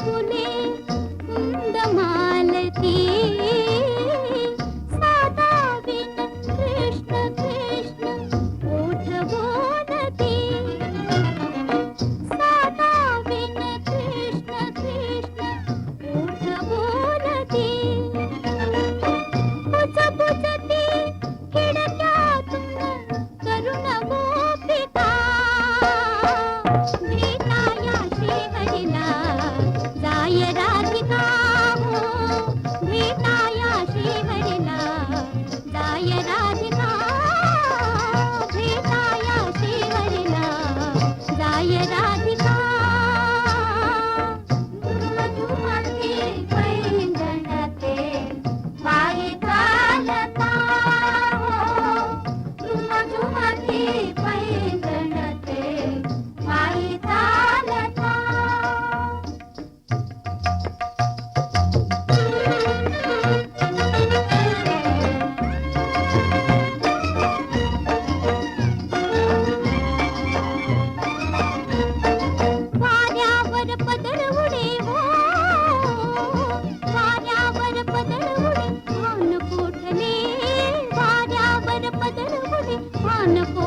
ফুলে పదరవుని మానకో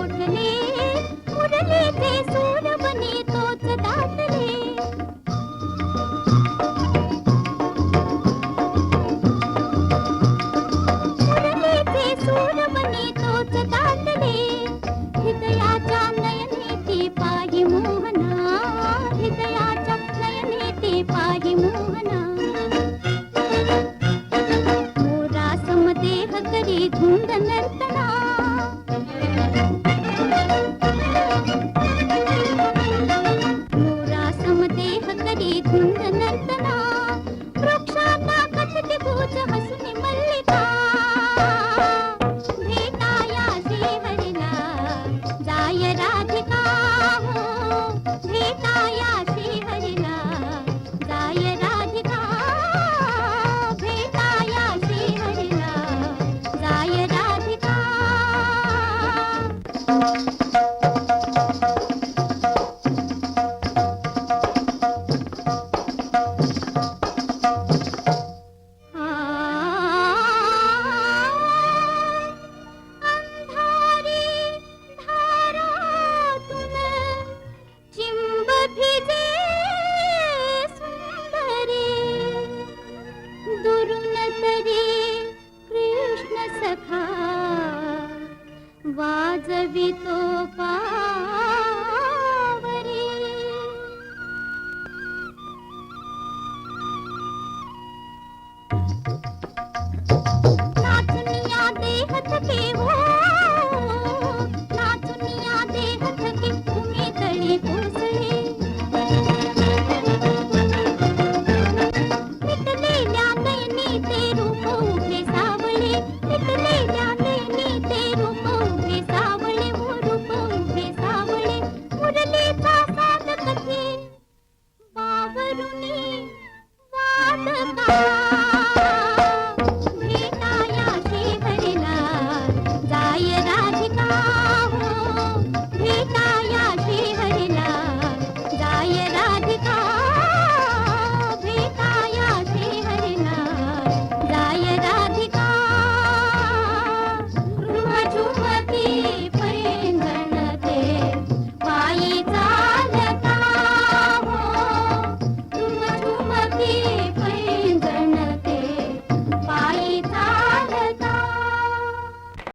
भी तो